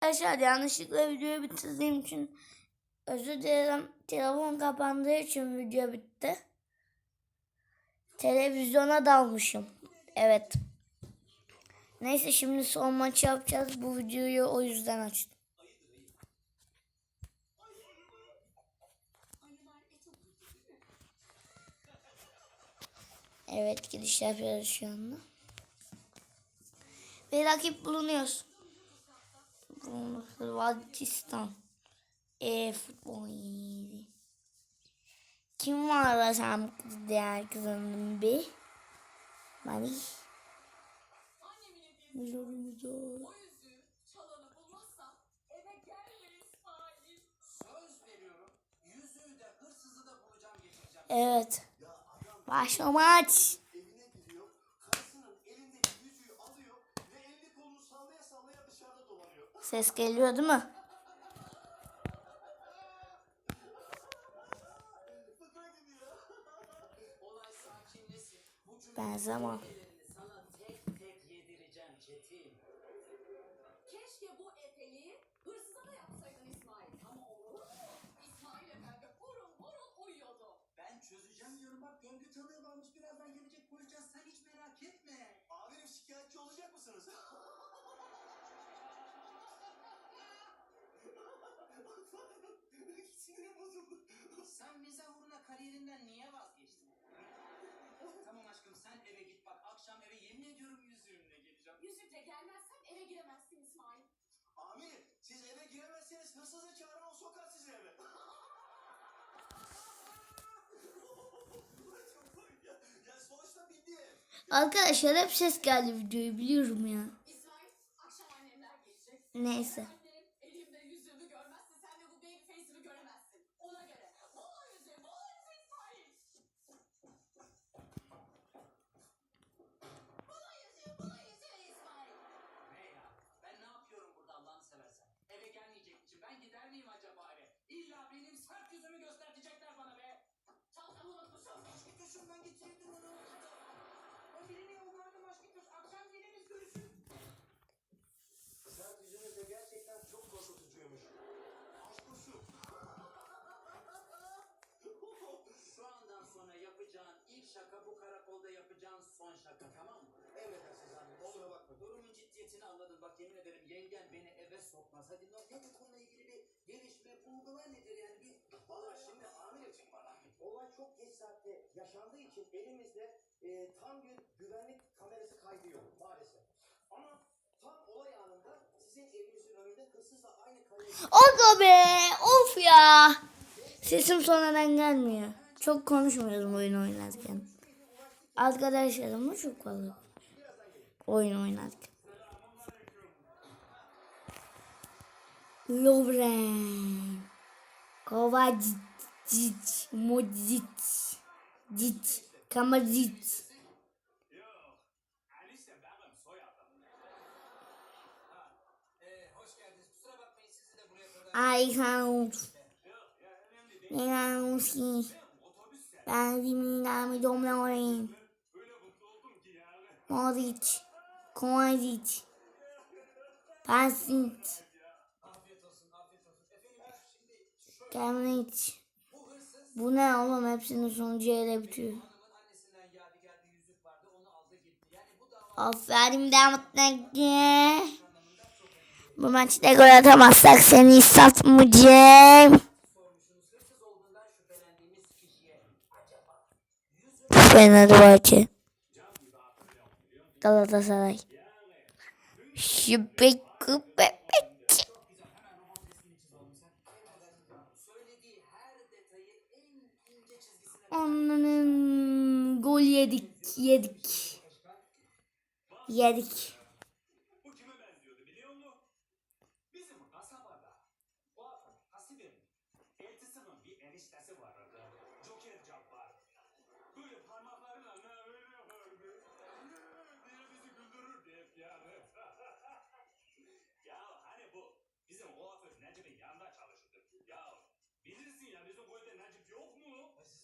Arkadaşlar yanlışlıkla videoyu bitirdiğim için özür dilerim. Telefon kapandığı için video bitti. Televizyona dalmışım. Evet. Neyse şimdi son maçı yapacağız. Bu videoyu o yüzden açtım. Evet gidiş yapıyoruz şu anda. Ve rakip bulunuyoruz. Hırvatistan. E futbol iyiydi. Kim var da sen diğer kızının bir? Mani. Biliyorum hocam. Çalanı Ses geliyor değil mi? Ben zaman. Sen mizah uğruna kariyerinden niye vazgeçtin? tamam aşkım sen eve git bak akşam eve yemin ediyorum yüzüğümle geleceğim. Yüzükle gelmezsen eve giremezsin İsmail. Amirim siz eve giremezseniz hırsızı çağırın o sokar sizi eve. Arkadaşlar hep ses geldi videoyu biliyorum ya. İsmail akşam annemler gelecek. Neyse. Son şaka tamam mı? Emredersiniz amirim kusura bakma. Durumun ciddiyetini anladım. Bak yemin ederim yengen beni eve sokmaz. Hadi ne bu konuyla ilgili bir gelişme, bulgular nedir yani bir... Valla şimdi amirim olay çok geç saatte yaşandığı için elimizde e, tam bir güvenlik kamerası kaydı yok maalesef. Ama tam olay anında sizin evinizin önünde hırsızla aynı kamerayı Aga be of ya. Sesim sonradan gelmiyor. Çok konuşmuyorum oyun oynarken. Arkadaşlarımla çok fazla oyun oynarken. Lovren. Kovacic. Modzic. Cic. Kamazic. Alice benim soyadım. Ha, ee, hoş geldiniz. Kusura bakmayın sizi Efendim şimdi şöyle Kemric. bu ne oğlum hepsinin sonucu ele bitiyor. aldı gitti. Yani bu Aferin maçta gol atamazsak seni satmayacağım. Fenerbahçe. Galatasaray. Şüphe bebek. Onların gol yedik, yedik. Yedik. Bu kime benziyordu biliyor musun? Bizim kasabada kuaför Hasib'in eltisinin bir eniştesi vardı. Joker Cabbar. Böyle parmaklarıyla ne öyle yapardı. diye bizi güldürürdü hep yani. ya hani bu bizim kuaför Necip'in yanında çalışırdı. Ya bilirsin ya bizim köyde Necip yok mu? Sizin köyü nereden biliyorsun?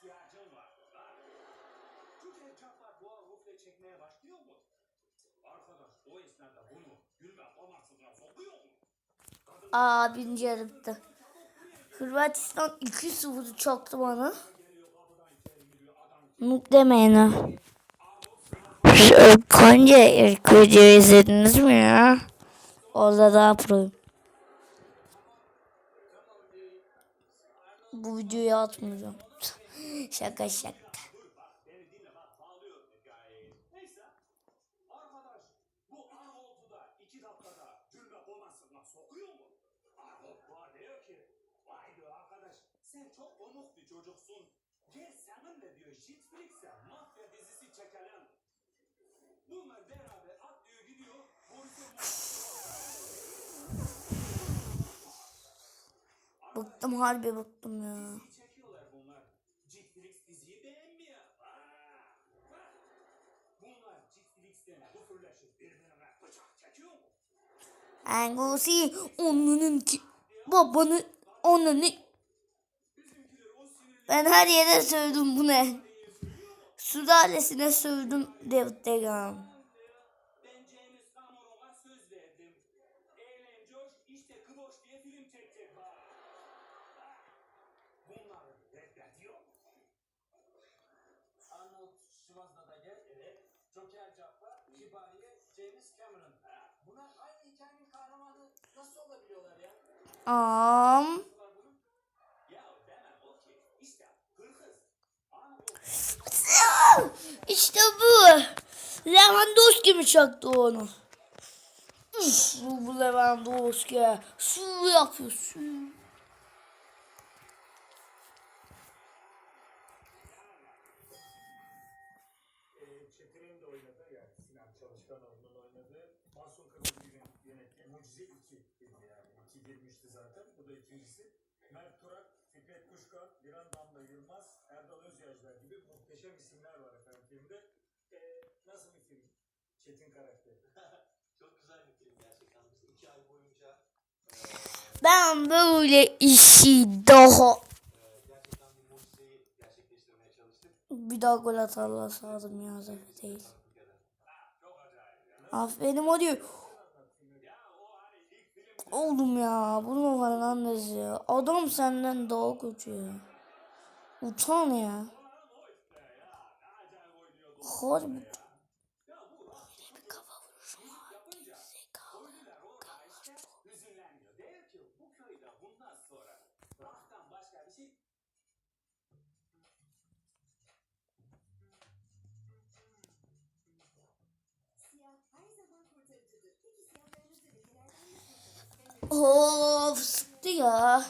ihtiyacım var. Ha. Türkiye Cabbar bu roofle çekmeye başlıyor mu? Arkadaş o esnada bunu gülme? Aa birinci yarıda. Hırvatistan 2-0 çaktı bana. Nuk demeyin ha. Şu Konca ilk videoyu izlediniz mi ya? Orada daha pro. Bu videoyu atmayacağım. şaka şaka. Beni dinle bak bağlıyorum hikayeyi. Neyse. Arkadaş bu Arnavut'u iki dakikada gülme bombasına sokuyor mu? Arnavut bana diyor ki vay diyor arkadaş sen çok komik bir çocuksun. Gel seninle diyor Netflix'e mafya dizisi çekelim. Bunlar beraber atlıyor gidiyor. Polise Bıktım harbi bıktım ya. Engosi onunun ki babanı onunu ben her yere sövdüm bu ne? Sülalesine sövdüm David Degan. İşte Kıboş diye film çekecek bana. Bunları reddediyor. Arnold Schwarzenegger, evet. Joker Cabbar, Kibariye, James Cameron. Bunlar aynı hikayenin kahramanı nasıl olabiliyorlar ya? Ki işte bu. Lewandowski mi çaktı onu? Üf, bu, bu Lewandowski. Su yapıyor su. Girmişti zaten. Bu da ikincisi. Mert Turak, Fikret Kuşkan, Dilan Damla Yılmaz, Erdal Özyağcılar gibi muhteşem isimler var efendim filmde. Ee, nasıl bir film? Çetin karakteri. Çok güzel bir film gerçekten. Biz iki ay boyunca Ben böyle işi daha e, gerçekten bir mucizeyi gerçekleştirmeye çalıştık. bir daha gol atarlar sağdım ya zaten değil. Aferin o diyor. Oğlum ya Bruno Fernandes ya. Adam senden daha kötü ya. Utan ya. Harbi. Yani.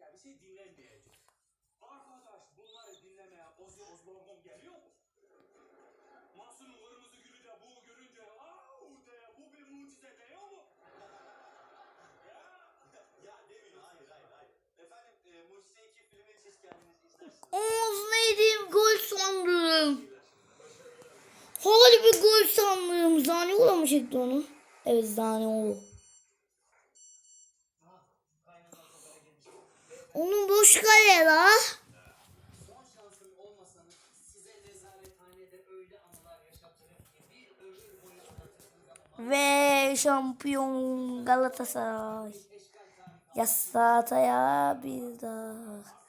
Ya bir şey dinlenmeyecek. Arkadaş bunları dinlemeye Ozzy Osbourne'un geliyor mu? Mahsun'un kırmızı gülü de bu görünce au de bu bir mucize diyor mu? ya Ya demiyor. Hayır hayır hayır. Efendim e, Mucize 2 filmini siz kendiniz izlersiniz. Ağzına yediğim gol sandım. Havalı bir gol Zaniolo mu çekti onu? Evet Zaniolo. Onun boş kale la. Ve şampiyon Galatasaray. Yasataya bir daha.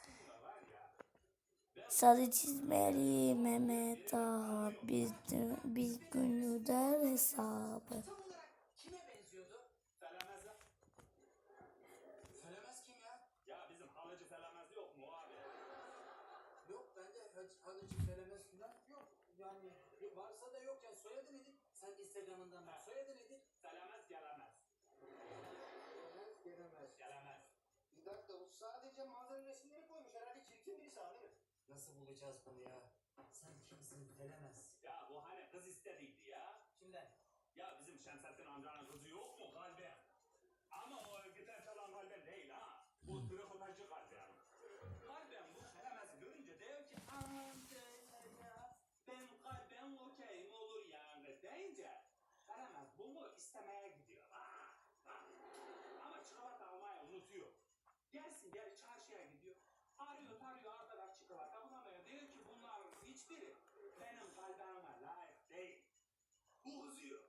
Sarı çizmeli Mehmet Ağa bir, bir gün öder hesabı. Tam olarak kime benziyordu? Felemezler. Felemez kim ya? Ya bizim halıcı felemez yok mu abi? Yok bende hac, halıcı felemez falan yok. Yani varsa da yok yani soyadı nedir? Sen Instagram'ından bak. Soyadı nedir? Felemez gelemez. Felemez gelemez. Gelemez. Bir dakika bu sadece manzara resimleri Nasıl bulacağız bunu ya? Sen kimsin felemez? Ya bu hani kız istediydi ya. Kimden? Ya bizim Şemsettin amcanın kızı yok mu Galben? Ama o gitar çalan Galben değil ha. Bu trikotacı Galben. Galben bu Felemez'i görünce diyor ki beyler ya. Ben Galben okeyim olur yani deyince Felemez bunu istemeye gidiyor. Ha, ha. Ama çikolata almayı unutuyor. Gelsin geri çarşıya gidiyor. Arıyor tarıyor hiçbiri benim kalbime layık değil. Bu hızıyor.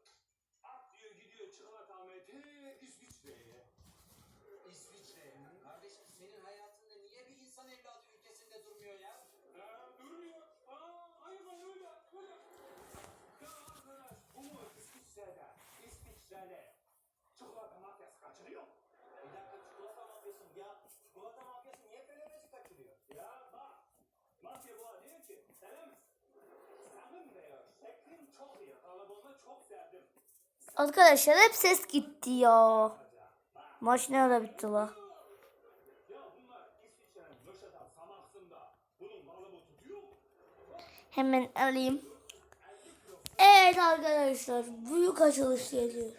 At diyor gidiyor çikolata almaya te İsviçre'ye. İsviçre. Kardeşim senin hayatında niye bir insan evladı ülkesinde durmuyor ya? Ha, durmuyor. Aa, aynen öyle. Öyle. Ya arkadaş bu mu İsviçre'de? İsviçre'de. Çikolata mafyası kaçırıyor. Bir dakika çikolata mafyası. Ya çikolata mafyası niye felemezi kaçırıyor? Ya bak. Mafya bu diyor ki Selam. Senin diyor şeklin çok iyi. Kalıbını çok sevdim. Arkadaşlar hep ses gitti ya. Maç ne ara bitti la? Hemen alayım. Evet arkadaşlar büyük açılış geliyor.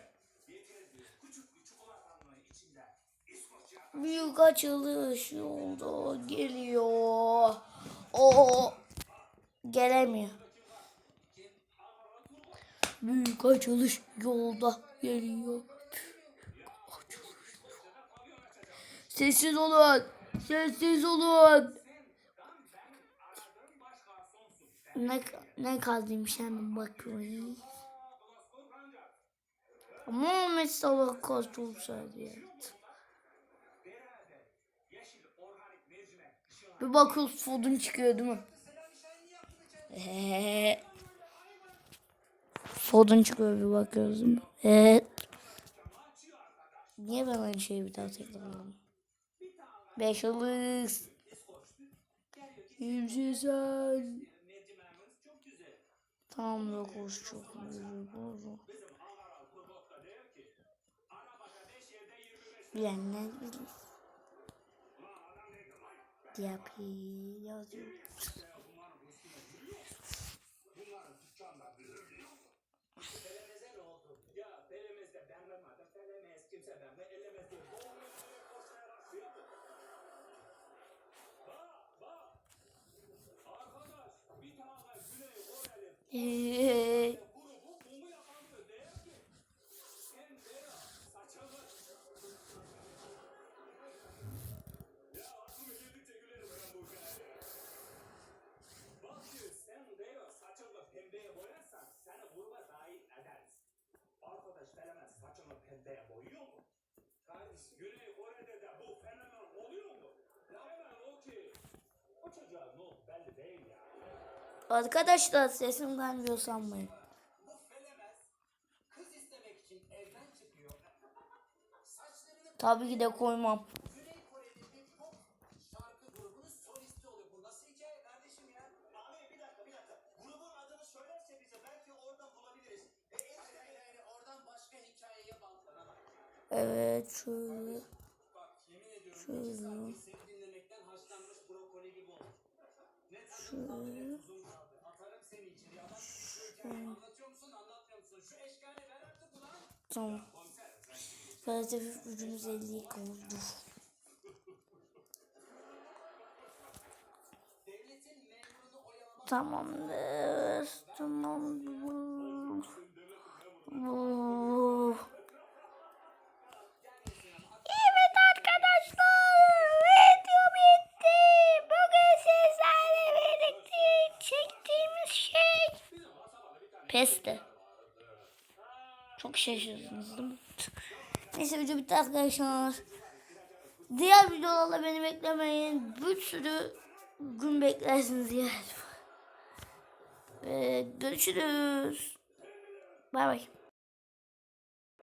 Büyük açılış yolda geliyor. O gelemiyor. Büyük açılış yolda geliyor. Sessiz olun. Sessiz olun. Ne, ne kaldıymış hemen bakayım. Muhammed Salah ya. organik mercimek ışığına Bir bakıyoruz fodun çıkıyor değil mi? Ee, Fodun çıkıyor bir bakıyoruz? Evet. Niye ben aynı şeyi bir daha tekrarlıyorum? Beş çok güzel. Tam dokuz çok güzel. oldu. Bizim Ankara Kurgot'ta Ee, Arkadaşlar sesim gelmiyor sanmayın. Tabii ki de koymam. Evet şöyle. Bak yemin Tamam. Felsefe gücümüz 50'yi kavurdu. Devletin memurunu oyalamak Tamamdır. Tamamdır. Oh. Pesti. Çok şaşırdınız değil mi? Neyse video bitti arkadaşlar. Diğer videolarla beni beklemeyin. Bir sürü gün beklersiniz ya. Ee, görüşürüz. Bay bay.